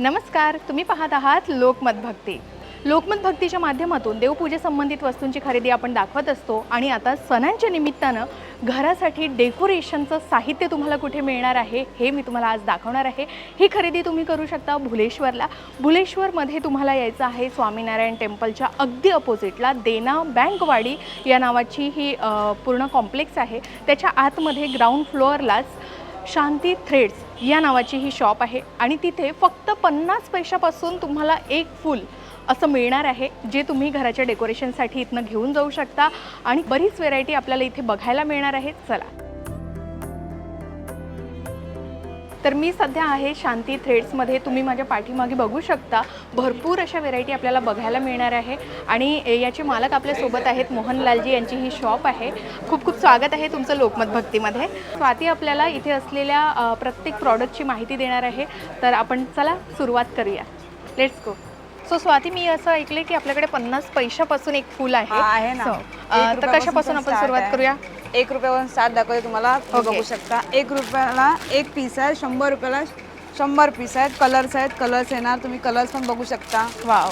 नमस्कार तुम्ही पाहत आहात लोकमत भक्ती. लोकमत भक्तीच्या माध्यमातून देवपूजेसंबंधित वस्तूंची खरेदी आपण दाखवत असतो आणि आता सणांच्या निमित्तानं घरासाठी डेकोरेशनचं साहित्य तुम्हाला कुठे मिळणार आहे हे मी तुम्हाला आज दाखवणार आहे. ही खरेदी तुम्ही करू शकता भुलेश्वरला. भुलेश्वरमध्ये तुम्हाला यायचं आहे स्वामीनारायण टेम्पलच्या अगदी अपोजिटला देना बँकवाडी या नावाची ही पूर्ण कॉम्प्लेक्स आहे. त्याच्या आतमध्ये ग्राउंड फ्लोअरलाच शांती थ्रेड्स या नावाची ही शॉप आहे. आणि तिथे फक्त पन्नास पैशापासून तुम्हाला एक फूल असं मिळणार आहे जे तुम्ही घराच्या डेकोरेशनसाठी इथनं घेऊन जाऊ शकता. आणि बरीच व्हेरायटी आपल्याला इथे बघायला मिळणार आहे. चला. तर मी सध्या आहे शांती थ्रेड्समध्ये. तुम्ही माझ्या पाठीमागे बघू शकता. भरपूर अशा व्हेरायटी आपल्याला बघायला मिळणार आहे. आणि याचे मालक आपल्यासोबत आहेत मोहनलालजी यांची ही शॉप आहे. खूप खूप स्वागत आहे तुमचं लोकमत भक्तीमध्ये. स्वाती आपल्याला इथे असलेल्या प्रत्येक प्रॉडक्टची माहिती देणार आहे. तर आपण चला सुरुवात करूया. लेट्स गो सो स्वाती मी असं ऐकलंय की आपल्याकडे पन्नास पैशापासून एक फूल आहे. हा, तर कशापासून पण आपण सुरुवात. करूया? एक रुपयावरून सात दाखवते तुम्हाला. तुम्ही Okay. बघू शकता. एक रुपयाला एक पीस आहे शंभर रुपयाला शंभर पीस आहेत. कलर्स आहेत. कलर्स येणार. तुम्ही कलर्स पण बघू शकता. वाव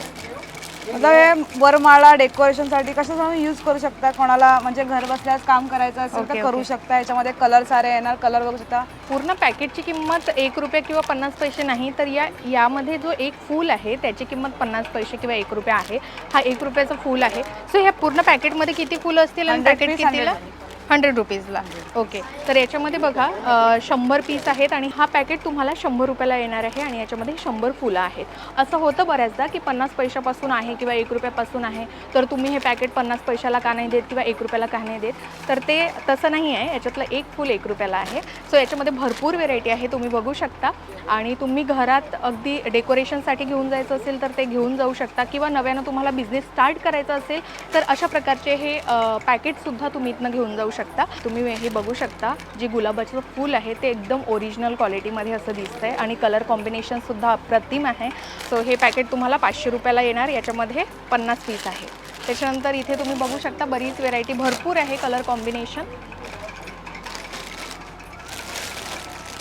आता हे वरमाळा डेकोरेशनसाठी कसं तुम्ही यूज करू शकता? कोणाला म्हणजे घर बसल्यास काम करायचं असेल Okay, तर करू okay. शकता. याच्यामध्ये कलर सारे येणार. कलर बघू शकता. पूर्ण पॅकेटची किंमत एक रुपये किंवा पन्नास पैसे नाही तर या यामध्ये जो एक फूल आहे त्याची किंमत पन्नास पैसे किंवा एक रुपये आहे. हा एक रुपयाचा फूल आहे. सो ह्या पूर्ण पॅकेटमध्ये किती फुलं असतील आणि 100 पॅकेट piece, कितीला? 100. हंड्रेड रुपीजला. ओके. तर याच्यामध्ये बघा शंभर पीस आहेत आणि हा पॅकेट तुम्हाला शंभर रुपयाला येणार आहे आणि याच्यामध्ये शंभर फुलं आहेत. असं होतं बऱ्याचदा की पन्नास पैशापासून आहे किंवा एक रुपयापासून आहे तर तुम्ही हे पॅकेट पन्नास पैशाला का नाही देत किंवा एक रुपयाला का नाही देत? तर ते तसं नाही आहे. याच्यातलं एक फुल एक रुपयाला आहे. सो याच्यामध्ये भरपूर व्हेरायटी आहे. तुम्ही बघू शकता. आणि तुम्ही घरात अगदी डेकोरेशनसाठी घेऊन जायचं असेल तर ते घेऊन जाऊ शकता. किंवा नव्यानं तुम्हाला बिझनेस स्टार्ट करायचा असेल तर अशा प्रकारचे हे पॅकेटसुद्धा तुम्ही इथनं घेऊन जाऊ शकता शकता. तुम्ही हे बघू शकता जे गुलाबाचं फूल आहे ते एकदम ओरिजिनल क्वालिटीमध्ये असं दिसतं आहे आणि कलर कॉम्बिनेशनसुद्धा अप्रतिम आहे. सो हे पॅकेट तुम्हाला पाचशे रुपयाला येणार याच्यामध्ये पन्नास पीस आहे. त्याच्यानंतर इथे तुम्ही बघू शकता बरीच व्हेरायटी भरपूर आहे कलर कॉम्बिनेशन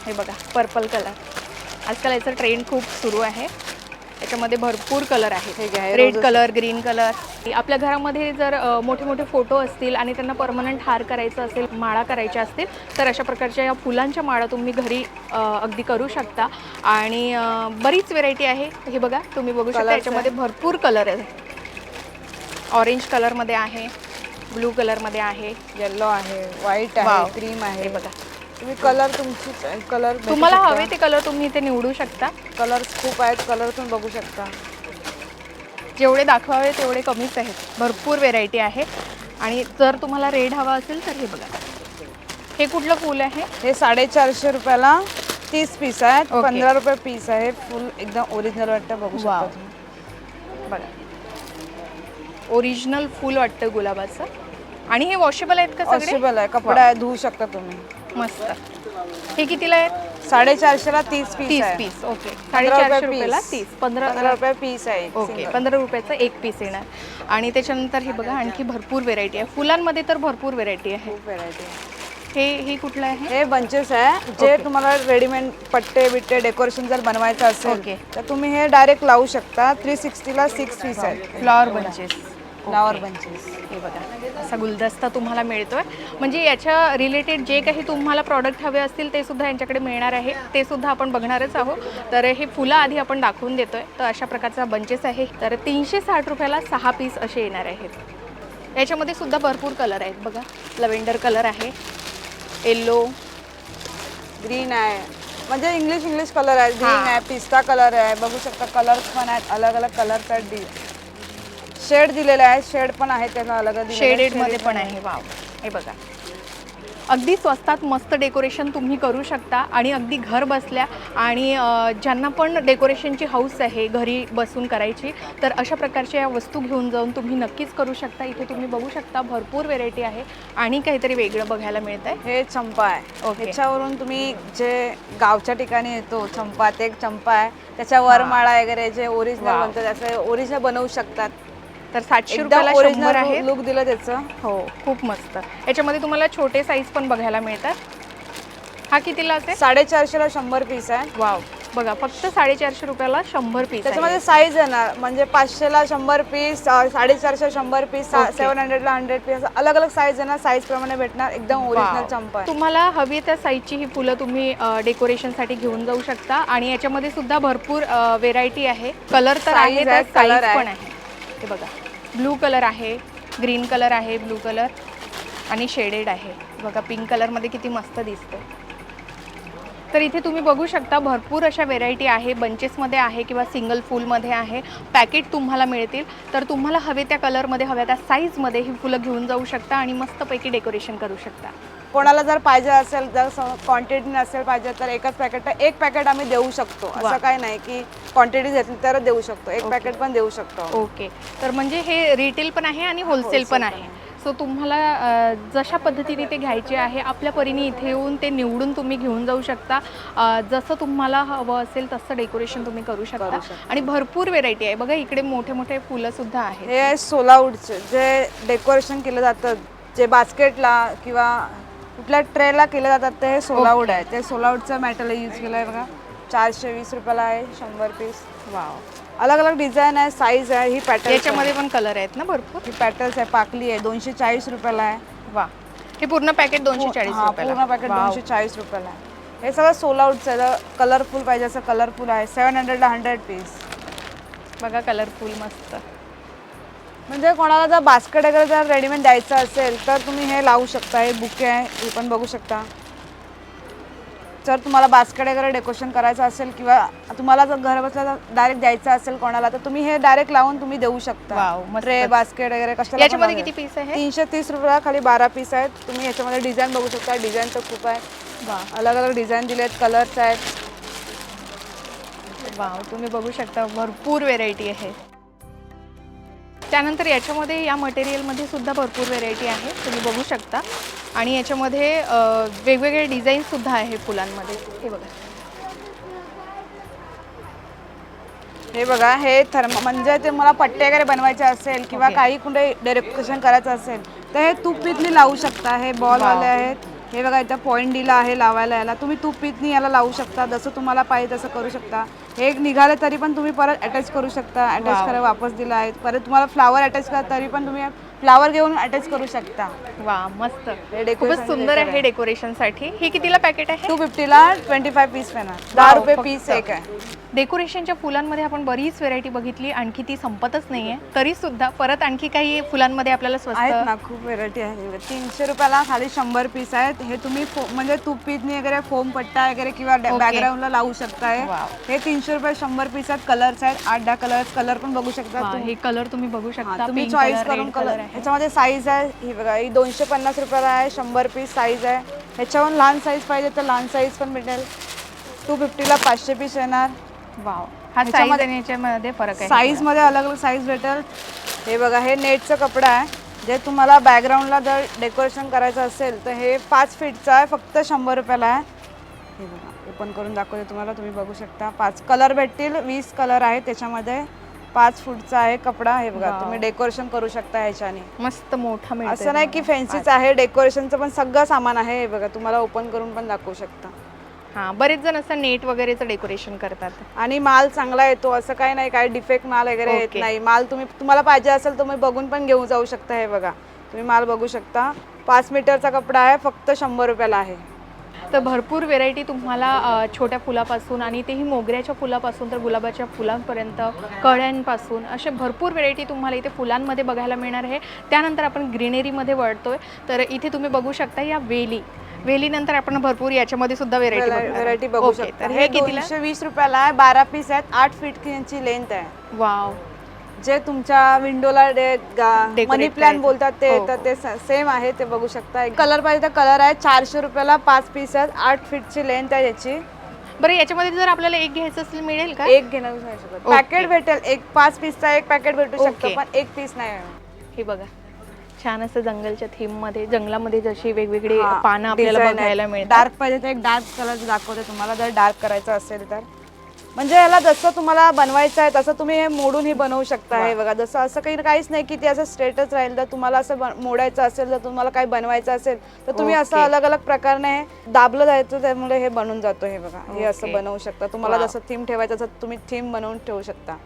हे बघा पर्पल कलर आजकाल याचा ट्रेंड खूप सुरू आहे. याच्यामध्ये भरपूर कलर आहेत. रेड. कलर ग्रीन कलर आपल्या घरामध्ये जर मोठे मोठे फोटो असतील आणि त्यांना परमनंट हार करायचा असेल माळा करायच्या असतील तर अशा प्रकारच्या या फुलांच्या माळा तुम्ही घरी अगदी करू शकता. आणि बरीच व्हेरायटी आहे. हे बघा तुम्ही बघू शकता याच्यामध्ये भरपूर कलर आहे. ऑरेंज कलरमध्ये आहे ब्लू कलरमध्ये आहे. येल्लो आहे व्हाईट. आहे क्रीम आहे. बघा. तुम्ही कलर तुमची कलर तुम्हाला हवे ते कलर तुम्ही इथे निवडू शकता. कलर्स खूप आहेत कलर तुम्ही बघू शकता. जेवढे दाखवावे तेवढे कमीच आहेत. भरपूर व्हेरायटी आहे. आणि जर तुम्हाला रेड हवा असेल तर हे बघा. हे कुठलं फूल आहे? हे साडेचारशे रुपयाला तीस पीस आहेत. Okay. पंधरा रुपये पीस आहे. फुल एकदम ओरिजिनल वाटतं बघू शकता Wow. तुम्ही. बघा. ओरिजिनल फूल वाटतं गुलाबाचं. आणि हे वॉशेबल आहेत का सगळे? वॉशेबल आहे. कपडा आहे धुवू शकता तुम्ही. मस्त. हे कितीला आहेत साडेचारशेला तीस पीस तीस आहे. पीस ओके साडेचारशे piece. रुपयाला तीस पंधरा पंधरा रुपये पीस आहे ओके single. पंधरा रुपयाचं एक पीस येणार. आणि त्याच्यानंतर हे बघा आणखी भरपूर व्हेरायटी आहे. फुलांमध्ये तर भरपूर व्हेरायटी आहे. खूप हे हे कुठलं आहे? हे बंचेस आहे. जे. तुम्हाला रेडीमेड पट्टे बिट्टे डेकोरेशन जर बनवायचं असेल Okay. तर तुम्ही हे डायरेक्ट लावू शकता. थ्री सिक्स्टीला सिक्स पीस आहेत फ्लॉवर बंचेस फ्लावर बंचेस हे बघा. असा गुलदस्ता तुम्हाला मिळतोय. म्हणजे याच्या रिलेटेड जे काही तुम्हाला प्रॉडक्ट हवे असतील ते सुद्धा यांच्याकडे मिळणार आहे. ते सुद्धा आपण बघणारच आहोत. तर हे फुलं आधी आपण दाखवून देतोय. तर अशा प्रकारचा बंचेस आहे. तर तीनशे साठ रुपयाला सहा पीस असे येणार आहेत. याच्यामध्ये सुद्धा भरपूर कलर आहेत बघा. लव्हेंडर कलर आहे. येल्लो ग्रीन आहे. म्हणजे इंग्लिश इंग्लिश कलर आहे. ग्रीन. आहे पिस्ता कलर आहे. बघू शकता कलर पण आहेत. अलग अलग कलर आहेत. डी शेड दिलेले आहेत शेड पण आहेत त्याला अलग. शेडेडमध्ये Shaded पण आहे वाव. हे बघा. अगदी स्वस्तात मस्त डेकोरेशन तुम्ही करू शकता आणि अगदी घर बसल्या आणि ज्यांना पण डेकोरेशनची हौस आहे घरी बसून करायची तर अशा प्रकारच्या या वस्तू घेऊन जाऊन तुम्ही नक्कीच करू शकता. इथे तुम्ही बघू शकता भरपूर व्हेरायटी आहे आणि काहीतरी वेगळं बघायला मिळत आहे हे चंपा आहे. ह्याच्यावरून तुम्ही जे गावच्या ठिकाणी येतो चंपा ते एक चंपा आहे. त्याच्या वरमाळा वगैरे जे ओरिजिनल. बनतं त्याचं ओरिजिनल बनवू शकतात. तर सातशे रुपयाला शंभर ओरिजिनल आहे लुक दिलं त्याचं. हो खूप मस्त. याच्यामध्ये तुम्हाला छोटे साईज पण बघायला मिळतात. हा कितीला असेल? साडेचारशेला शंभर पीस आहे. वाव. बघा फक्त साडेचारशे रुपयाला शंभर पीस त्याच्यामध्ये साईज येणार म्हणजे पाचशेला शंभर पीस साडेचारशे शंभर पीस. सेव्हन हंड्रेडला हंड्रेड पीस अलग अलग साईज येणार साईज प्रमाणे भेटणार. एकदम ओरिजिनल चंपा तुम्हाला हवी त्या साईजची ही फुलं तुम्ही डेकोरेशनसाठी घेऊन जाऊ शकता. आणि याच्यामध्ये सुद्धा भरपूर व्हेरायटी आहे. कलर तर आहे आहे. पण आहे. हे बघा. ब्लू कलर आहे ग्रीन कलर आहे ब्लू कलर आणि शेडेड आहे. बघा पिंक कलरमध्ये किती मस्त दिसतं तर इथे तुम्ही बघू शकता भरपूर अशा व्हेरायटी आहे. बंचेसमध्ये आहे किंवा सिंगल फुलमध्ये आहे. पॅकेट तुम्हाला मिळतील. तर तुम्हाला हवे त्या कलरमध्ये हव्या त्या साईजमध्ये ही फुलं घेऊन जाऊ शकता आणि मस्तपैकी डेकोरेशन करू शकता. कोणाला जर पाहिजे असेल जर क्वांटिटी नसेल पाहिजे तर एकच पॅकेट एक पॅकेट आम्ही देऊ शकतो. असं काही नाही की क्वांटिटी घेतली तर देऊ शकतो. एक. पॅकेट पण देऊ शकतो ओके. तर म्हणजे हे रिटेल पण आहे आणि होलसेल पण आहे. सो तुम्हाला जशा पद्धतीने ते घ्यायचे आहे आपल्या परीने इथे येऊन ते निवडून तुम्ही घेऊन जाऊ शकता. जसं तुम्हाला हवं असेल तसं डेकोरेशन तुम्ही करू शकता करू शकता. आणि भरपूर व्हेरायटी आहे. बघा इकडे मोठे मोठे फुलं सुद्धा आहेत. हे सोलावूडचे जे डेकोरेशन केलं जातं जे बास्केटला किंवा कुठल्या ट्रेला केलं जातात ते हे सोलावूड आहे. ते सोलावूडचं मॅटेरियल यूज केलं आहे बघा. चारशे वीस रुपयाला आहे शंभर पीस वाव अलग अलग डिझाईन आहे साईज आहे ही पॅटर्न याच्यामध्ये पण कलर आहेत ना भरपूर? ही पॅटर्न्स आहे पाकली आहे दोनशे चाळीस रुपयाला आहे. वा हे पूर्ण पॅकेट दोनशे चाळीस पूर्ण पॅकेट दोनशे चाळीस रुपयाला आहे. हे सगळं सोलावूडचं आहे कलरफुल पाहिजे असं कलरफुल आहे. सेवन हंड्रेडला हंड्रेड पीस बघा कलरफुल मस्त. म्हणजे कोणाला जर बास्केट वगैरे जर रेडीमेड द्यायचं असेल तर तुम्ही हे लावू शकता. हे बुके आहे हे पण बघू शकता. जर तुम्हाला बास्केट वगैरे डेकोरेशन करायचं असेल किंवा तुम्हाला जर घर बसल्या डायरेक्ट द्यायचं असेल कोणाला तर तुम्ही हे डायरेक्ट लावून तुम्ही देऊ शकता. ट्रे बास्केट वगैरे कशाला याच्यामध्ये किती. पीस आहे? तीनशे तीस रुपयाला खाली बारा पीस आहेत. तुम्ही याच्यामध्ये डिझाईन बघू शकता. डिझाईन तर खूप आहे. वा अलग अलग डिझाईन दिले आहेत. कलर्स आहेत वाव तुम्ही बघू शकता. भरपूर व्हेरायटी आहे. त्यानंतर याच्यामध्ये या मटेरियलमध्ये सुद्धा भरपूर व्हेरायटी आहे. तुम्ही बघू शकता. आणि याच्यामध्ये वेगवेगळे डिझाईन सुद्धा आहे फुलांमध्ये. हे बघा. हे बघा हे थर्म म्हणजे ते मला पट्टे वगैरे बनवायचे असेल किंवा. काही कुठे डेकोरेशन करायचं असेल तर हे तूप पितनी लावू शकता. हे बॉल Wow. वाले आहेत. हे बघा इथं पॉईंट दिला आहे लावायला याला. तुम्ही तूप पितनी याला लावू शकता. जसं तुम्हाला पाहिजे तसं करू शकता. हे एक निघाले तरी पण तुम्ही परत अटॅच करू शकता. अटॅच. करा वापस दिला आहे. परत तुम्हाला फ्लावर अटॅच करा तरी पण तुम्ही फ्लावर घेऊन अटॅच करू शकता. वा मस्त. खूपच सुंदर आहे डेकोरेशनसाठी हे कितीला पॅकेट आहे? टू फिफ्टीला ट्वेंटी फाय पीस पेणार दहा रुपये. पीस एक आहे. डेकोरेशनच्या फुलांमध्ये आपण बरीच व्हेरायटी बघितली आणखी ती संपतच नाहीये. तरी सुद्धा परत आणखी काही फुलांमध्ये आपल्याला आहेत स्वस्त ना खूप व्हेरायटी आहे. तीनशे रुपयाला खाली शंभर पीस आहेत. हे तुम्ही म्हणजे तूप पितनी वगैरे फोम पट्टा वगैरे किंवा. बॅकग्राऊंडला लावू शकताय. हे तीनशे रुपये शंभर पीस आहेत. कलर्स आहेत. आठ दहा कलर्स कलर पण बघू शकता. हे कलर तुम्ही बघू शकता. तुम्ही चॉईस करून कलर ह्याच्यामध्ये साईज आहे. ही बघा ही दोनशे पन्नास रुपयाला आहे. शंभर पीस साईज आहे. ह्याच्याहून लहान साईज पाहिजे तर लहान साईज पण भेटेल. टू फिफ्टीला पाचशे पीस येणार. वाव हा साईज ह्याच्यामध्ये- याच्यामध्ये फरक आहे. मध्ये अलग अलग साईज भेटेल. हे बघा हे नेटचं कपडा आहे. जे तुम्हाला बॅकग्राऊंडला जर डेकोरेशन करायचं असेल तर हे पाच फीटचं आहे. फक्त शंभर रुपयाला आहे. हे बघा. ओपन करून दाखवते तुम्हाला तुम्ही बघू शकता. पाच कलर भेटतील वीस कलर आहेत त्याच्यामध्ये. पाच फूटचा आहे कपडा हे बघा. तुम्ही डेकोरेशन करू शकता ह्याच्याने. मस्त मोठा असं नाही की फॅन्सीच आहे डेकोरेशनचं पण सगळं सामान आहे हे बघा तुम्हाला ओपन करून पण दाखवू शकता. हा बरेच जण असं नेट वगैरेचं डेकोरेशन करतात. आणि माल चांगला येतो असं काही नाही काही डिफेक्ट माल वगैरे येत Okay. नाही. माल तुम्ही तुम्हाला पाहिजे असेल तुम्ही बघून पण घेऊन जाऊ शकता हे बघा. तुम्ही माल बघू शकता. पाच मीटरचा कपडा आहे फक्त शंभर रुपयाला आहे. तर भरपूर व्हेरायटी तुम्हाला छोट्या फुलापासून आणि तेही मोगऱ्याच्या फुलापासून तर गुलाबाच्या फुलांपर्यंत कळ्यांपासून असे भरपूर व्हेरायटी तुम्हाला इथे फुलांमध्ये बघायला मिळणार आहे. त्यानंतर आपण ग्रीनरीमध्ये वळतोय. तर इथे तुम्ही बघू शकता या वेली. वेलीनंतर आपण भरपूर याच्यामध्ये सुद्धा व्हेरायटी व्हेरायटी बघू शकता. तर हे कितीला? दोनशे वीस रुपयाला आहे. बारा पीस आहेत. आठ फीट यांची लेंथ आहे. वाव जे तुमच्या विंडोला मनी प्लॅन. बोलतात ते हो, तर ते सेम आहे ते बघू शकता. कलर पाहिजे तर कलर आहे. चारशे रुपयाला पाच पीस आहेत आठ फीटची लेंथ आहे याची. बरं याच्यामध्ये जर आपल्याला एक घ्यायचं असेल मिळेल का? एक घेणं नाही शकत. Okay. पॅकेट भेटेल. एक पाच पीसचा एक पॅकेट भेटू शकतो. पण एक पीस नाही. हे बघा. छान असं जंगलच्या थीममध्ये जंगलामध्ये जशी वेगवेगळी हा, पानं आपल्याला बघायला. मिळतात. डार्क पाहिजे तर एक डार्क कलर दाखवते तुम्हाला. जर डार्क करायचं असेल तर. म्हणजे याला जसं तुम्हाला बनवायचं आहे तसं तुम्ही हे मोडूनही बनवू शकता हे बघा जसं असं काही काहीच नाही की ते असं स्ट्रेटच राहील तर तुम्हाला असं मोडायचं असेल तर तुम्हाला काही बनवायचं असेल तर तुम्ही असं. अलग अलग प्रकारने हे दाबलं जायचं त्यामुळे हे बनून जातो हे बघा हे असं. बनवू शकता तुम्हाला. जसं थीम ठेवायचं असेल तुम्ही थीम बनवून ठेवू शकता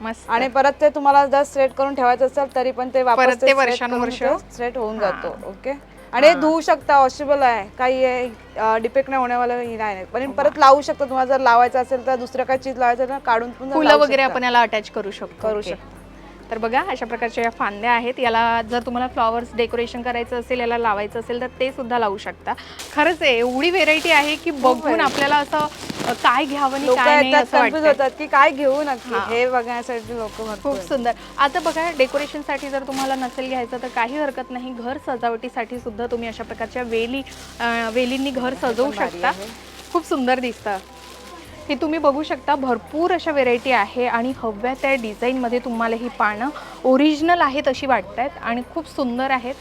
मस्त आणि परत ते तुम्हाला जर स्ट्रेट करून ठेवायचं असेल तरी पण ते ते वर्षानुवर्ष? स्ट्रेट होऊन जातो ओके आणि हे धुवू शकता वॉशेबल आहे काही डिपेक्ट नाही होण्यावाला ही नाही पण परत लावू शकता तुम्हाला जर लावायचं असेल तर दुसरं काही चीज लावायचं तर काढून पण फुलं लावू वगैरे शकता. आपण याला अटॅच करू शकतो करू. शकतो. तर बघा अशा प्रकारच्या या फांद्या आहेत. याला जर तुम्हाला फ्लॉवर्स डेकोरेशन करायचं असेल याला लावायचं असेल तर ते सुद्धा लावू शकता. खरंच आहे एवढी व्हेरायटी आहे की बघून आपल्याला असं काय घ्यावं आणि काय नाही येतात असं कन्फ्युज वाटतं होतात की काय घेऊ नक्की? हा. हे बघण्यासाठी लोक खूप सुंदर. आता बघा डेकोरेशनसाठी जर तुम्हाला नसेल घ्यायचं तर काही हरकत नाही. घर सजावटीसाठी सुद्धा तुम्ही अशा प्रकारच्या वेली अं, वेलींनी घर सजवू शकता. खूप सुंदर दिसतं. हे तुम्ही बघू शकता भरपूर अशा व्हेरायटी आहे आणि हव्या त्या डिझाईनमध्ये तुम्हाला ही पानं ओरिजिनल आहेत अशी वाटत आहेत आणि खूप सुंदर आहेत.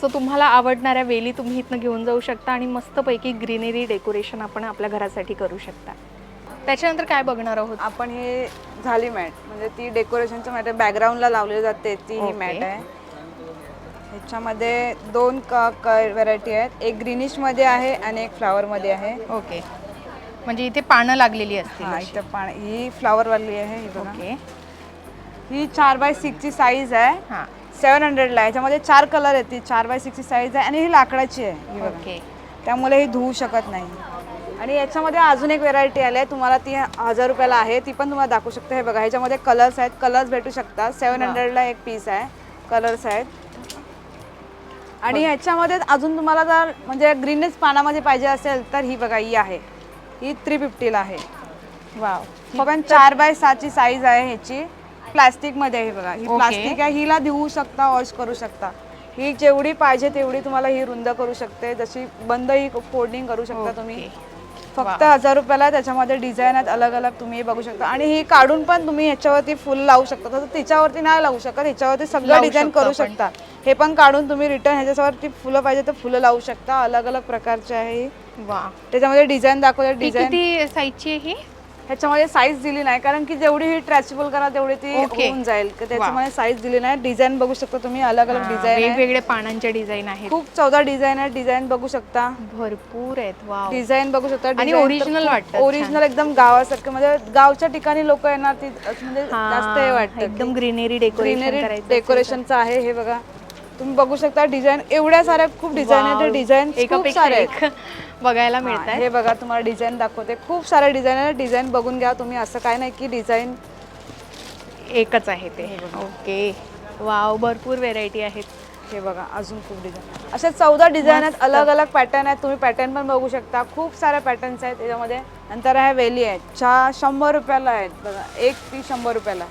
सो तुम्हाला आवडणाऱ्या वेली तुम्ही इथनं घेऊन जाऊ शकता आणि मस्तपैकी ग्रीनरी डेकोरेशन आपण आपल्या घरासाठी करू शकता. त्याच्यानंतर काय बघणार आहोत? आपण हे झाली मॅट. म्हणजे ती डेकोरेशनचं मॅट बॅकग्राऊंडला लावली जाते ती ही. मॅट आहे. ह्याच्यामध्ये दोन व्हरायटी आहेत. एक ग्रीनिशमध्ये आहे आणि एक फ्लावर मध्ये आहे. ओके म्हणजे इथे पानं लागलेली असतील हा अशी. इथं पाणी ही फ्लावर वाली आहे ही बघा. ओके. ही चार बाय सिक्सची साईज आहे. हां. सेवन हंड्रेडला आहे. ह्याच्यामध्ये चार कलर आहेत. ती चार बाय सिक्सची साईज आहे आणि ही लाकडाची आहे ही बघा. ओके. त्यामुळे ही धुवू शकत नाही. आणि याच्यामध्ये अजून एक व्हेरायटी आली आहे. तुम्हाला ती हजार रुपयाला आहे. ती पण तुम्हाला दाखवू शकते. हे बघा ह्याच्यामध्ये कलर्स आहेत. कलर्स भेटू शकतात. सेवन हंड्रेडला एक पीस आहे. कलर्स आहेत. आणि ह्याच्यामध्ये अजून तुम्हाला जर म्हणजे ग्रीनच पानामध्ये पाहिजे असेल तर ही बघा ही आहे. ही थ्री फिफ्टीला आहे. वाव ही पण चार बाय सहाची साईज आहे ह्याची. प्लास्टिकमध्ये आहे बघा. ही Okay. प्लास्टिक आहे. हिला धुवू शकता वॉश करू शकता. ही जेवढी पाहिजे तेवढी तुम्हाला ही रुंद करू शकते. जशी बंद ही फोल्डिंग करू शकता तुम्ही. फक्त हजार रुपयाला. त्याच्यामध्ये डिझाईन आहेत अलग अलग तुम्ही बघू शकता आणि ही काढून पण तुम्ही ह्याच्यावरती फुल लावू शकता तसं तिच्यावरती नाही लावू शकत ह्याच्यावरती सगळं डिझाईन करू. शकता हे पण काढून तुम्ही रिटर्न ह्याच्यावरती फुलं पाहिजे तर फुलं लावू शकता अलग अलग प्रकारचे आहे. वा त्याच्यामध्ये डिझाईन दाखवले डिझाईन किती साईजची आहे ही ह्याच्यामध्ये साईज दिली नाही. कारण की जेवढी ही ट्रॅचेबल करा तेवढी ती Okay. होऊन जाईल. तर त्याच्यामध्ये साईज दिली नाही. डिझाईन बघू शकता तुम्ही. अलग अलग डिझाईन आहे वेगवेगळे पानांच्या डिझाईन आहेत. खूप चौदा डिझाईन आहे डिझाईन बघू शकता. भरपूर आहेत. डिझाईन बघू शकता. आणि original वाटतात ओरिजिनल एकदम गावासारखं. म्हणजे गावच्या ठिकाणी लोक येणार ती म्हणजे जास्त हे वाटतं. एकदम ग्रीनरी डेकोरेशन ग्रीनरी करायचं डेकोरेशनचं आहे हे बघा. तुम्ही बघू शकता डिझाईन एवढ्या साऱ्या खूप डिझाईन आहेत. डिझाईन खूप एकापेक्षा आहेत. एक. बघायला मिळतात हे बघा तुम्हाला डिझाईन दाखवते. खूप सारे डिझाईन आहे. डिझाईन बघून घ्या तुम्ही. असं काय नाही की डिझाईन एकच आहे ते. ओके. वाव भरपूर व्हेरायटी आहेत. हे बघा अजून खूप डिझाईन अशा चौदा डिझाईन आहेत. अलग अलग पॅटर्न आहेत. तुम्ही पॅटर्न पण बघू शकता. खूप साऱ्या पॅटर्न्स आहेत त्याच्यामध्ये नंतर ह्या वेली आहेत च्या शंभर रुपयाला आहेत. बघा एक ती शंभर रुपयाला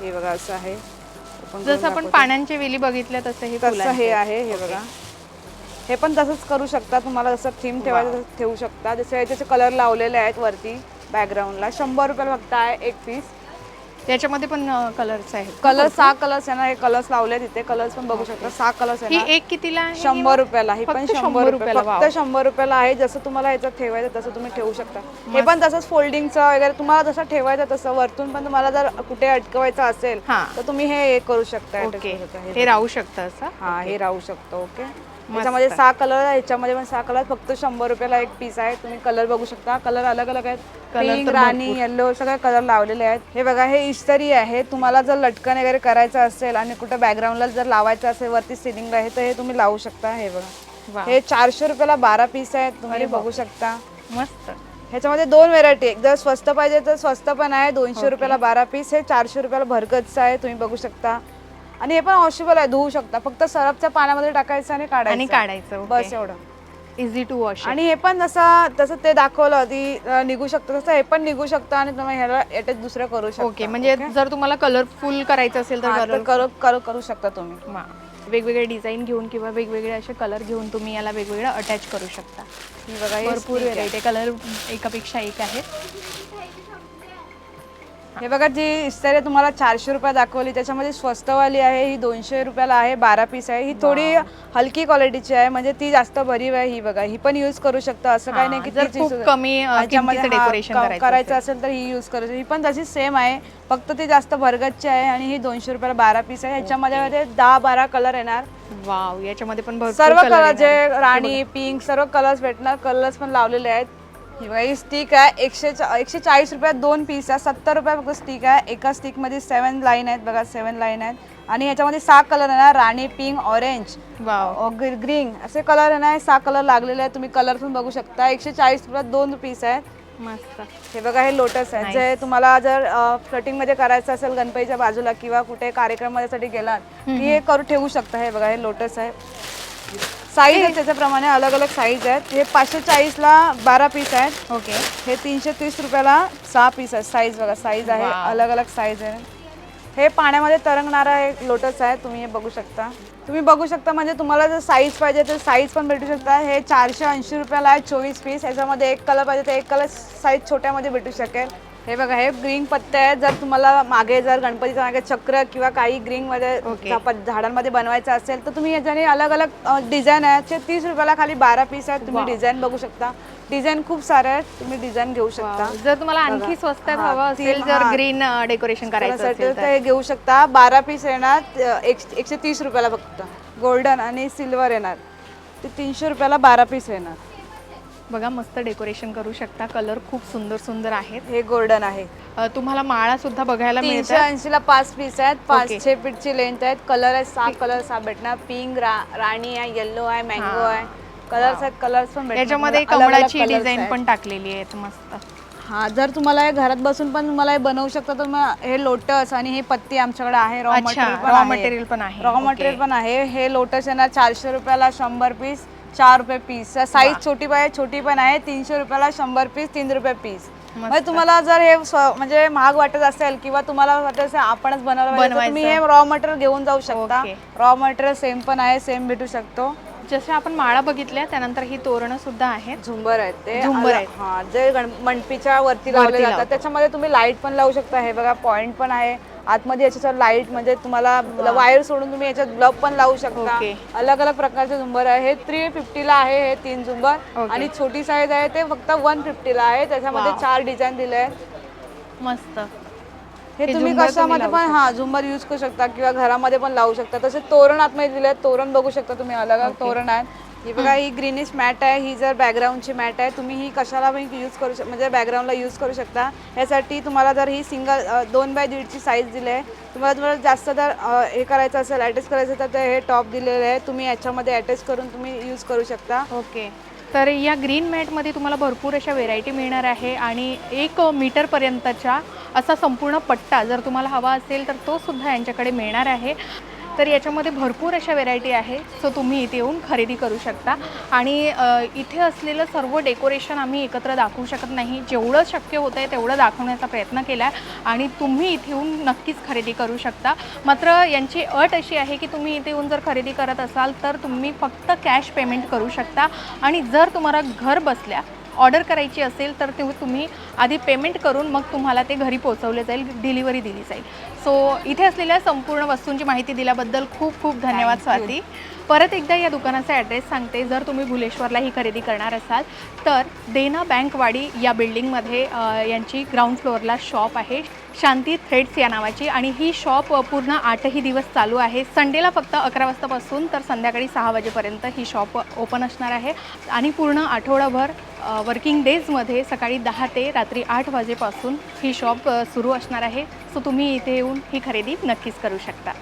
हे बघा असं आहे. जसं आपण. पानांच्या वेली बघितल्या तसं हे तसं. हे आहे हे बघा. हे पण तसंच करू शकता. तुम्हाला जसं थीम ठेवायचं ठेवू शकता. जसे त्याचे कलर लावलेले आहेत वरती बॅकग्राऊंडला शंभर रुपयाला फक्त आहे एक पीस त्याच्यामध्ये पण कलर्स आहेत. कलर सहा कलर्स आहे ना. हे कलर्स लावले तिथे कलर्स पण बघू शकता. सहा कलर्स आहे ही एक कितीला शंभर रुपयाला. ही पण शंभर 100 रुपये रुपयाला, फक्त. शंभर रुपयाला आहे. जसं तुम्हाला ह्याच्यात ठेवायचं तसं तुम्ही ठेवू शकता. हे पण तसंच फोल्डिंगचं वगैरे तुम्हाला जसं ठेवायचं तसं वरतून पण तुम्हाला जर कुठे अटकवायचं असेल तर तुम्ही हे करू शकता. हे राहू शकतं असं? हा हे राहू शकतो. ओके. त्याच्यामध्ये सहा कलर आहे. ह्याच्यामध्ये पण सहा कलर फक्त शंभर रुपयाला एक पीस आहे. तुम्ही कलर बघू शकता. कलर अलग अलग आहेत पिंक राणी येल्लो सगळे कलर लावलेले आहेत. हे बघा हे इस्त्री आहे. तुम्हाला जर लटकन वगैरे करायचं असेल आणि कुठं बॅकग्राऊंडला जर लावायचं असेल वरती सिलिंगला आहे तर हे तुम्ही लावू शकता. हे बघा. हे चारशे रुपयाला बारा पीस आहेत. तुम्ही बघू शकता. मस्त. ह्याच्यामध्ये दोन व्हेरायटी एक जर स्वस्त पाहिजे तर स्वस्त पण आहे. दोनशे रुपयाला बारा पीस हे चारशे रुपयाला भरगतचं आहे. तुम्ही बघू शकता. आणि हे पण वॉशेबल आहे धुवू शकता. फक्त सरपच्या पाण्यामध्ये टाकायचं आणि काढायचं. आणि काढायचं बस एवढं. इझी टू वॉश आणि हे पण जसं तसं ते दाखवलं ती निघू शकतं तसं हे पण निघू शकतं आणि तुम्ही ह्याला याच्यात दुसरं करू शकता ओके म्हणजे जर तुम्हाला कलरफुल करायचं असेल तर कलर करू करू करू शकता तुम्ही. वेगवेगळे डिझाईन घेऊन किंवा वेगवेगळे असे कलर घेऊन तुम्ही याला वेगवेगळं अटॅच करू शकता. ही बघा भरपूर आहे. व्हेरायटी कलर एकापेक्षा एक आहेत हे बघा जी इस्त्री तुम्हाला चारशे रुपये दाखवली त्याच्यामध्ये स्वस्तवाली आहे ही दोनशे रुपयाला आहे बारा पीस आहे. ही थोडी हलकी क्वालिटीची आहे म्हणजे ती जास्त भरीव आहे ही बघा. ही पण यूज करू शकता असं काही नाही की use- कमी डेकोरेशन करायचं असेल. तर ही यूज करू शकता. ही पण तशी सेम आहे फक्त ती जास्त भरगतची आहे आणि ही दोनशे रुपयाला बारा पीस आहे. ह्याच्यामध्ये दहा बारा कलर येणार. वाव याच्यामध्ये पण सर्व कलर जे. राणी पिंक सर्व कलर्स भेटणार कलर्स पण लावलेले आहेत. ही बघा ही स्टिक आहे एकशे चा- एकशे चाळीस रुपयात दोन पीस आहे सत्तर रुपये फक्त स्टिक आहे एका स्टिकमध्ये सेवन लाईन आहेत बघा सेवन लाईन आहेत. आणि ह्याच्यामध्ये सहा कलर येणार राणी पिंक ऑरेंज ग्रीन असे कलर येणार सहा कलर लागलेले आहेत तुम्ही कलर पण बघू शकता. एकशे चाळीस रुपयात दोन पीस आहेत मस्त. हे बघा हे लोटस आहे. जे तुम्हाला जर फ्लटिंगमध्ये करायचं असेल गणपतीच्या बाजूला किंवा कुठे कार्यक्रमासाठी गेलात की हे करू ठेवू शकता. हे बघा हे लोटस आहे. साईज आहे त्याच्याप्रमाणे अलग अलग साईज आहेत. हे पाचशे चाळीसला बारा पीस आहेत. ओके हे तीनशे तीस रुपयाला सहा पीस आहेत. साईज बघा साईज आहे. Wow. अलग अलग साईज आहे. हे पाण्यामध्ये तरंगणारा एक लोटस आहे. तुम्ही हे बघू शकता. तुम्ही बघू शकता म्हणजे तुम्हाला जर साईज पाहिजे तर साईज पण भेटू शकता. हे चारशे ऐंशी रुपयाला आहे चोवीस पीस याच्यामध्ये एक कलर पाहिजे तर एक कलर साईज छोट्यामध्ये भेटू शकेल. हे बघा हे ग्रीन पत्ते आहेत. जर तुम्हाला मागे जर गणपतीच्या मागे चक्र किंवा काही ग्रीनमध्ये Okay. झाप- झाडांमध्ये बनवायचं असेल तर तुम्ही याच्याने अलग अलग डिझाईन आहेत. ते तीस रुपयाला खाली बारा पीस आहेत. तुम्ही Wow. डिझाईन बघू शकता. डिझाईन खूप सारे आहेत. तुम्ही डिझाईन घेऊ शकता. वाव. जर तुम्हाला आणखी स्वस्तात हा, हवं असेल जर हा. ग्रीन डेकोरेशन करायचं असेल तर तर. हे घेऊ शकता. बारा पीस येणार. त- एक- एकशे तीस रुपयाला फक्त. गोल्डन आणि सिल्वर येणार. ते तीनशे रुपयाला बारा पीस येणार. बघा मस्त डेकोरेशन करू शकता कलर खूप सुंदर सुंदर आहेत हे गोल्डन आहे अ, तुम्हाला माळा सुद्धा बघायला तीनशे मिळतात ऐंशीला पाच पीस आहेत. पाचशे फीटची लेंथ आहेत कलर आहेत सहा कलर सहा भेटणार पिंक राणी आहे येल्लो आहे मँगो. आहे कलर्स आहेत कलर्स पण भेटणार याच्यामध्ये तुम्हाला. अलग-अलग कमळाची colours डिझाईन आहेत. पण टाकलेली आहे मस्त हा जर तुम्हाला हे घरात बसून पण तुम्हाला हे बनवू शकता तर मग हे लोटस आणि हे पत्ती आमच्याकडे आहे रॉ अच्छा, मटेरियल पण raw आहे. material पण आहे. रॉ. मटेरियल पण आहे हे लोटस येणार चारशे रुपयाला शंभर पीस चार रुपये पीस साईज छोटी पाहिजे छोटी पण आहे. तीनशे रुपयाला शंभर पीस तीन रुपये पीस म्हणजे तुम्हाला जर हे म्हणजे महाग वाटत असेल किंवा तुम्हाला वाटत असेल आपणच बनवलं तुम्ही हे रॉ मटेरियल घेऊन जाऊ शकता. रॉ मटेरियल सेम पण आहे सेम भेटू शकतो. जसे आपण माळा बघितल्या त्यानंतर ही तोरणं सुद्धा आहेत. झुंबर आहेत ते. झुंबर आहेत. हा जे गण मंडपीच्या वरती लावले जातात. त्याच्यामध्ये तुम्ही लाइट पण लावू शकता. हे बघा पॉइंट पण आहे. आतमध्ये याच्यावर लाइट म्हणजे तुम्हाला वायर सोडून तुम्ही याच्यात ग्लब पण लावू शकता. अलग अलग प्रकारचे झुंबर आहे. थ्री फिफ्टीला आहे हे तीन झुंबर. आणि छोटी साईज आहे ते फक्त वन फिफ्टीला आहे. त्याच्यामध्ये. चार डिझाईन दिले आहेत. मस्त. हे तुम्ही कशामध्ये पण हा झुंबर यूज करू शकता किंवा घरामध्ये पण लावू शकता. तसे तोरण आतमध्ये दिले आहेत तोरण बघू शकता तुम्ही अलग अलग तोरण आहेत. ही बघा ही ग्रीनिश मॅट आहे ही जर बॅकग्राऊंडची मॅट आहे तुम्ही ही कशाला पण यूज करू शक म्हणजे बॅकग्राऊंडला यूज करू शकता. यासाठी तुम्हाला जर ही सिंगल दोन बाय दीडची साईज दिली आहे तुम्हाला तुम्हाला जास्त जर हे करायचं असेल अटॅच करायचं तर ते हे टॉप दिलेलं आहे. तुम्ही याच्यामध्ये अटॅच करून तुम्ही यूज करू शकता. ओके. तर या ग्रीन मॅटमध्ये तुम्हाला भरपूर अशा व्हेरायटी मिळणार आहे आणि एक मीटरपर्यंतच्या असा संपूर्ण पट्टा जर तुम्हाला हवा असेल तर तो सुद्धा यांच्याकडे मिळणार आहे. तर याच्यामध्ये भरपूर अशा व्हेरायटी आहे. सो तुम्ही इथे येऊन खरेदी करू शकता. आणि इथे असलेलं सर्व डेकोरेशन आम्ही एकत्र दाखवू शकत नाही. जेवढं शक्य होतं आहे तेवढं दाखवण्याचा प्रयत्न केला आहे आणि तुम्ही इथे येऊन नक्कीच खरेदी करू शकता. मात्र यांची अट अशी आहे की तुम्ही इथे येऊन जर खरेदी करत असाल तर तुम्ही फक्त कॅश पेमेंट करू शकता. आणि जर तुम्हाला घर बसल्या ऑर्डर करायची असेल तर ते तुम्ही आधी पेमेंट करून मग तुम्हाला ते घरी पोहोचवले जाईल डिलिव्हरी दिली जाईल. सो इथे असलेल्या संपूर्ण वस्तूंची माहिती दिल्याबद्दल खूप खूप धन्यवाद स्वाती. परत एकदा या दुकानाचा ॲड्रेस सांगते. जर तुम्ही भुलेश्वरला ही खरेदी करणार असाल तर देना बँकवाडी या बिल्डिंगमध्ये यांची ग्राउंड फ्लोअरला शॉप आहे. शांती थ्रेड्स या नावाची आणि ही शॉप पूर्ण आठही दिवस चालू आहे. संडेला फक्त अकरा वाजतापासून तर संध्याकाळी सहा वाजेपर्यंत ही शॉप ओपन असणार आहे. आणि पूर्ण आठवडाभर वर्किंग डेजमध्ये सकाळी दहा ते रात्री आठ वाजेपासून ही शॉप सुरू असणार आहे. सो तुम्ही इथे येऊन ही खरेदी नक्कीच करू शकता.